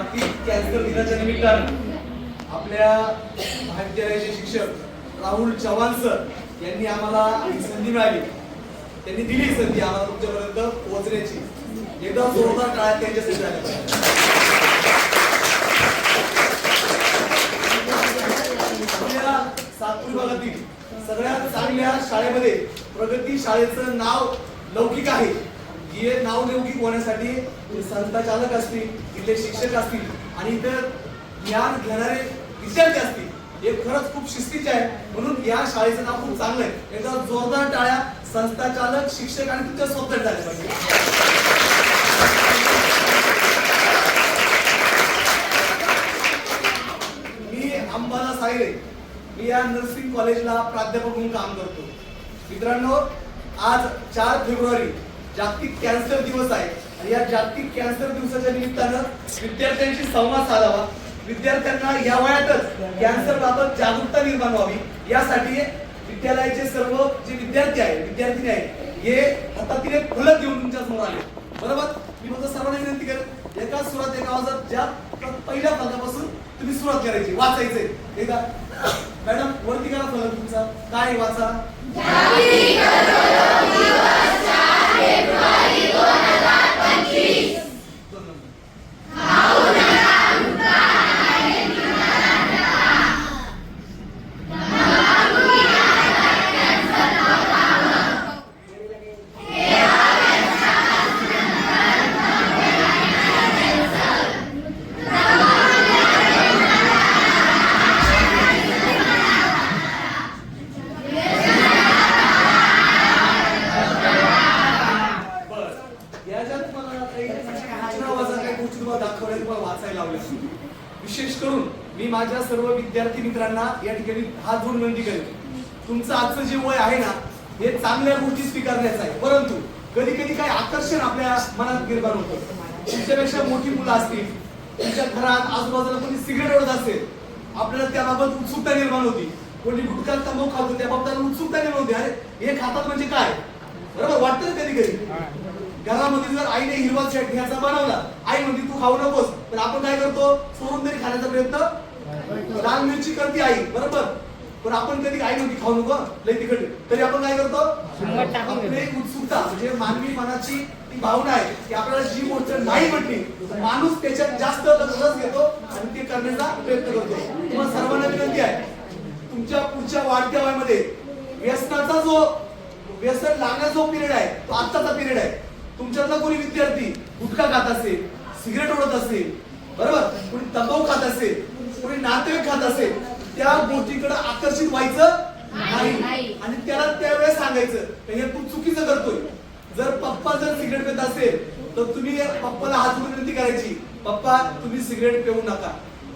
जागतिक कॅन्सर दिनाच्या निमित्तानं आपल्या महाविद्यालयाचे शिक्षक राहुल चव्हाण सर यांनी आम्हाला संधी मिळाली. त्यांनी दिली संधी आम्हाला तुमच्यापर्यंत पोहोचण्याची. एकदा जोरदार काळात त्यांच्यासाठी झाल्या. आपल्या सातपूर भागातील सगळ्यात चांगल्या शाळेमध्ये प्रगती शाळेचं नाव लौकिक आहे. हे नाव लौकिक होण्यासाठी संस्थाचालक असतील इथले शिक्षक असतील आणि इतर ज्ञान घेणारे विद्यार्थी असतील हे खरंच खूप शिस्तीचे आहे. म्हणून या शाळेचं नाव खूप चांगलं आहे. एकदा जोरदार टाळ्या संस्थाचालक शिक्षक आणि तुमच्या स्वतः झाले पाहिजे. मी अंबाला सायरे मी या नर्सिंग कॉलेजला प्राध्यापक म्हणून काम करतो. मित्रांनो आज चार फेब्रुवारी जागतिक कॅन्सर दिवस आहे. आणि या जागतिक कॅन्सर दिवसाच्या निमित्तानं विद्यार्थ्यांशी संवाद साधावा. विद्यार्थ्यांना या वयातच कॅन्सर बाबत जागरूकता निर्माण व्हावी. यासाठी विद्यालयाचे सर्व जे विद्यार्थी आहे विद्यार्थिनी आहे हे हातातील एक फलक घेऊन तुमच्यासमोर आले. बरोबर? मी फक्त सर्वांना विनंती करेन एका सुरुवात एका आवाजात ज्या पहिल्या फलकापासून तुम्ही सुरुवात करायची वाचायचंय. एकदा मॅडम वरती करा फलक तुमचा काय वाचा? माझ्या सर्व विद्यार्थी मित्रांना या ठिकाणी हात जोडून विनंती करेल तुमचं आजचं जे वय आहे ना हे चांगल्या गोष्टी स्वीकारण्याचं आहे. परंतु कधी कधी काय आकर्षण आपल्या मनात निर्माण होतं. तुमच्यापेक्षा मोठी मुलं असतील तुमच्या घरात आजूबाजूला कोणी सिगरेट ओढत असेल आपल्याला त्याबाबत उत्सुकता निर्माण होती. कोणी गुटखा तंबाखू खातो त्याबाबत उत्सुकता निर्माण होती. अरे हे खातात म्हणजे काय? बरोबर वाटतं कधी कधी? घरामध्ये जर आईने हिरवा चट घ्यायचा बनवला आई म्हणते तू खाऊ नकोस. पण आपण काय करतो? सोडून तरी खाण्याचा प्रयत्न लाल मिरची करते आई बरोबर? पण आपण कधी आई म्हणते खाऊ नको लय आहे. तरी आपण काय करतो? आपली उत्सुकता म्हणजे मानवी मनाची ती भावना आहे की आपल्याला जी गोष्ट नाही म्हटली माणूस त्याच्यात जास्त रस घेतो आणि ते करण्याचा प्रयत्न करतो. तुम्हाला सर्वांना विनंती आहे तुमच्या पुढच्या वाढत्या वयामध्ये व्यसनाचा जो व्यसन लागण्याचा जो पिरियड आहे तो आत्ताचा पिरियड आहे. तुमच्यातला कोणी विद्यार्थी गुटखा खात असेल सिगरेट ओढत असेल बरोबर? कोणी तंबाखू खात असेल कोणी नातेवाईक खात असेल त्या गोष्टीकडे आकर्षित व्हायचं नाही. आणि त्याला त्यावेळेस सांगायचं हे तू चुकीचं करतोय. जर पप्पा जर सिगरेट पित असेल तर तुम्ही पप्पाला हात विनंती करायची पप्पा तुम्ही सिगरेट पिऊ नका.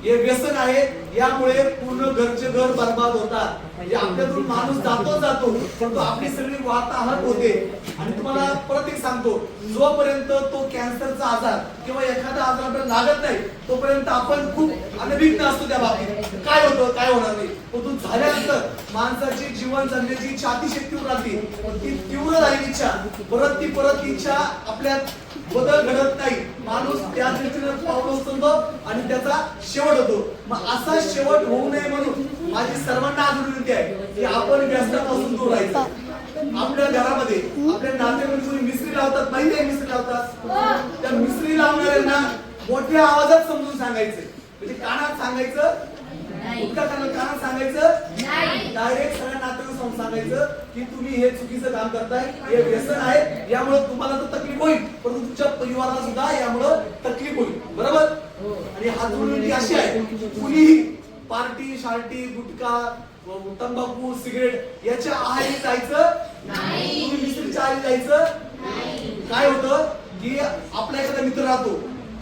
हे व्यसन आहे यामुळे पूर्ण घरचे घर बर्बाद होतात. म्हणजे आपल्यातून माणूस जातो जातो. तो आपली सगळी वाताहत होते. आणि तुम्हाला परत एक सांगतो जोपर्यंत तो कॅन्सरचा आजार किंवा एखादा आजार आपल्याला लागत नाही तोपर्यंत आपण खूप अनभिज्ञ असतो त्या बाबतीत. काय होतं काय होणार नाही. परंतु झाल्यानंतर माणसाची जीवन जगण्याची छाती अतिशय राहते ती तीव्र राहील इच्छा. परत ती परत इच्छा आपल्या बदल घडत नाही. माणूस त्या दृष्टीने पावलं उचलतो आणि त्याचा शेवट होतो. मग असा शेवट होऊ नये म्हणून माझी सर्वांना आज विनंती आहे की आपण व्यसनापासून दूर राहायचं. आपल्या घरामध्ये आपल्या नातेवाईक मिस्त्री लावतात माहिती आहे मिस्त्री लावतात. त्या मिस्त्री लावणाऱ्यांना मोठ्या आवाजात समजून सांगायचं. म्हणजे कानात सांगायचं कानात कानात सांगायचं? डायरेक्ट सगळ्या नातेवाईक सांगायचं की तुम्ही हे चुकीचं काम करताय हे व्यसन आहे यामुळे तुम्हाला तर तकलीफ होईल परंतु तुमच्या परिवाराला सुद्धा यामुळे तकलीफ होईल. बरोबर? आणि हात जोडून विनंती अशी आहे कुणीही पार्टी शार्टी गुटखा तंबाखू सिगरेट याच्या आहारी जायचं? तुम्ही मिस्त्रीच्या आहारी जायचं? काय होतं? की आपला एखादा मित्र राहतो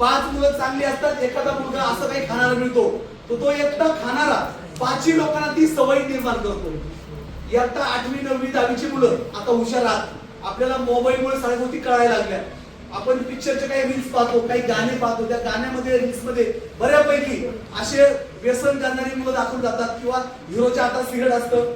पाच मुलं चांगली असतात एखादा मुलगा असं काही खाणारा मिळतो तो तो एकटा खाणारा पाचही लोकांना ती सवय निर्माण करतो. एकटा आठवी नववी दहावीची मुलं आता हुशार आहात. आपल्याला मोबाईलमुळे सगळ्या गोष्टी कळायला लागल्या. आपण पिक्चरचे काही रील्स पाहतो काही गाणे पाहतो त्या गाण्यामध्ये रील्समध्ये बऱ्यापैकी असे व्यसन करणारी मुलं दाखवून जातात किंवा हिरोच्या हातात सिगरेट असतं.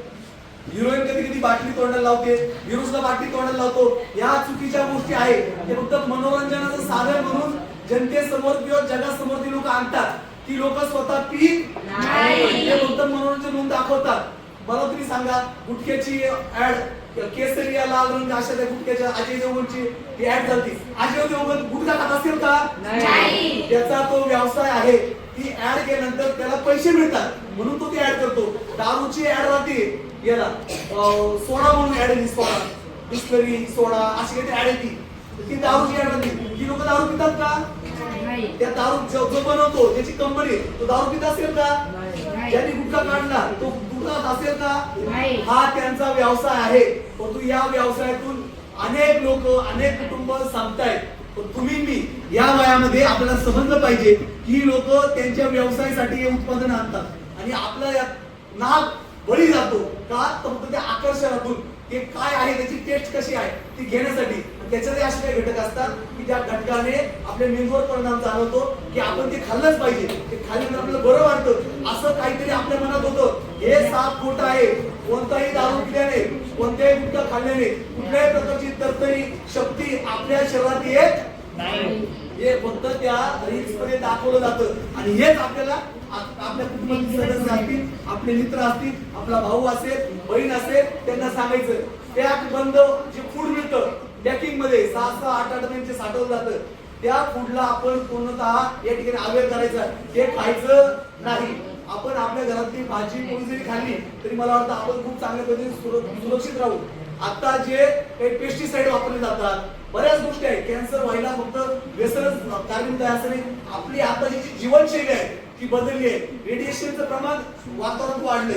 हिरोईन कधी कधी बाटली तोंडाला लावते हिरो सुद्धा बाटली तोंडाला लावतो. या चुकीच्या गोष्टी आहेत. हे फक्त मनोरंजनाचं साधन म्हणून जनतेसमोर किंवा जगासमोर ती लोक आणतात ती लोक स्वतः पीत नाही. ते फक्त मनोरंजन म्हणून दाखवतात. मला तुम्ही सांगा गुटख्याची ऍड केसरिया लाल रंग अशा त्या गुटख्याच्या अजय देवगणची ती ऍड झाली अजय देवगण गुटखा खात असेल का? नाही. त्याचा तो व्यवसाय आहे. ती ऍड केल्यानंतर त्याला पैसे मिळतात. म्हणून तो ती ऍड करतो. दारूची ऍड राहते. याला सोडा म्हणून ऍड येते सोडा बिस्लरी सोडा अशी काही ऍड येते ती ऍड राहते ती लोक दारू पितात का? त्या दारू जो बनवतो त्याची कंपनी तो दारू पित असेल का? ज्यांनी गुटखा काढला तो गुटखा असेल का. हा त्यांचा व्यवसाय आहे. परंतु या व्यवसायातून अनेक लोक अनेक कुटुंब संपतायत पण तुम्ही मी या वयामध्ये आपल्याला समजलं पाहिजे की ही लोक त्यांच्या व्यवसायासाठी हे उत्पादन आणतात. आणि आपला यात नाग बळी जातो. का? तर फक्त त्या आकर्षणातून. ते काय आहे त्याची टेस्ट कशी आहे ती घेण्यासाठी. त्याच्यातही असे काही घटक असतात की ज्या घटकाने आपल्या मेंदूवर परिणाम जाणवतो की आपण ते खाल्लंच पाहिजे. ते खाल्ल्यानंतर आपल्याला बरं वाटतं. असं काहीतरी आपल्या मनात होतं. हे साप खोट आहे. कोणताही दारू पिल्याने कोणत्याही गुटखा खाल्ल्याने कुठल्याही प्रकारची तरतरी शक्ती आपल्या शरीरात येत हे फक्त त्या रील्समध्ये दाखवलं जातं. आणि हेच आपल्याला आपल्या कुटुंबातील सदस्य असतील आपले मित्र असतील आपला भाऊ असेल बहीण असेल त्यांना सांगायचं पॅक बंद जे पॅकिंगमध्ये सहा सहा आठ आठ महिन्याचे साठवलं जातं. त्या फूडला आपण पूर्णतः या ठिकाणी अवेअर करायचं हे खायचं नाही. आपण आपल्या घरातली भाजी कोणी जरी खाल्ली तरी मला वाटतं आपण खूप चांगल्या पद्धतीने सुरक्षित राहू. आता जे काही पेस्टिसाइड वापरले जातात बऱ्याच गोष्टी आहेत. कॅन्सर व्हायला फक्त व्यसनच कारण आहे असं नाही. आपली आताची जी जीवनशैली आहे ती बदलली. आहे रेडिएशनचं प्रमाण वातावरणात वाढलं.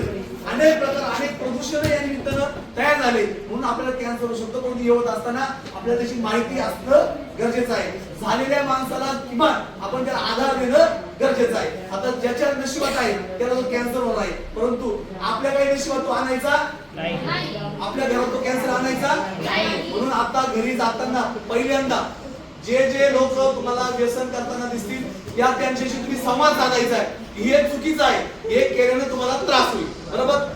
अनेक प्रकार अनेक प्रदूषण या निमित्तानं तयार झाले. म्हणून आपल्याला कॅन्सर होऊ शकतो. हे होत असताना आपल्याला त्याची माहिती असणं गरजेचं आहे. झालेल्या माणसाला किमान आपण त्याला आधार देणं गरजेचं आहे. आता ज्याच्या नशिबात आहे त्याला तो कॅन्सर होणार आहे. परंतु आपल्या काही नशिबात तो आणायचा? आपल्या घरात तो कॅन्सर आणायचा? म्हणून आता घरी जाताना पहिल्यांदा जे जे लोक तुम्हाला व्यसन करताना दिसतील या त्यांच्याशी तुम्ही संवाद साधायचा आहे. हे चुकीचं आहे हे केल्याने तुम्हाला त्रास होईल. बरोबर?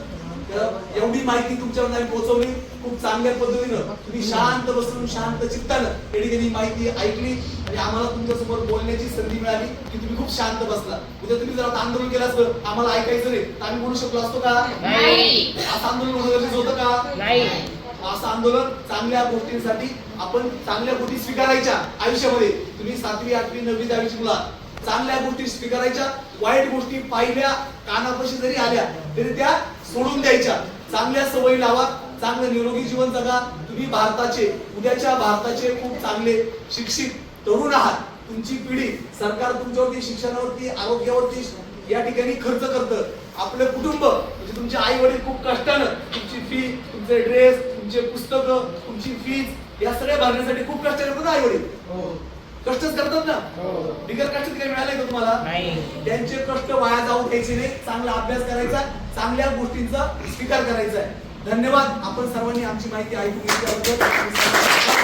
एवढी माहिती तुमच्यावर आम्ही पोहोचवली. खूप चांगल्या पद्धतीनं तुम्ही शांत बसून शांत चित्तानं या ठिकाणी माहिती ऐकली आणि आम्हाला तुमच्यासमोर बोलण्याची संधी मिळाली की तुम्ही खूप शांत बसला. उद्या तुम्ही जर आंदोलन केलं असतं आम्हाला ऐकायचं नाही. तर आम्ही म्हणू शकलो असतो का? नाही. असं आंदोलन होणं गरजेचं होतं का? असं आंदोलन चांगल्या गोष्टींसाठी आपण चांगल्या गोष्टी स्वीकारायच्या आयुष्यामध्ये. तुम्ही सातवी आठवी नववी दहावीची मुला चांगल्या गोष्टी स्वीकारायच्या वाईट गोष्टी पाहिल्या कानापाशी जरी आल्या तरी त्या सोडून द्यायच्या. चांगल्या सवयी लावा चांगलं निरोगी जीवन जगा. तुम्ही भारताचे उद्याच्या भारताचे खूप चांगले शिक्षित तरुण आहात. तुमची पिढी सरकार तुमच्यावरती शिक्षणावरती आरोग्यावरती या ठिकाणी खर्च करतं. आपलं कुटुंब म्हणजे तुमचे आई वडील खूप कष्टानं तुमची फी तुमचे ड्रेस तुमचे पुस्तकं तुमची फीज या सगळ्या भरण्यासाठी खूप कष्ट करतात आई वडील? कष्टच करतात ना? बिगर कष्टात काही मिळालंय का तुम्हाला? त्यांचे कष्ट वाया जाऊ द्यायचे नाही. चांगला अभ्यास करायचा चांगल्या गोष्टींचा स्वीकार करायचा आहे. धन्यवाद. आपण सर्वांनी आमची माहिती ऐकून घेतल्याबद्दल.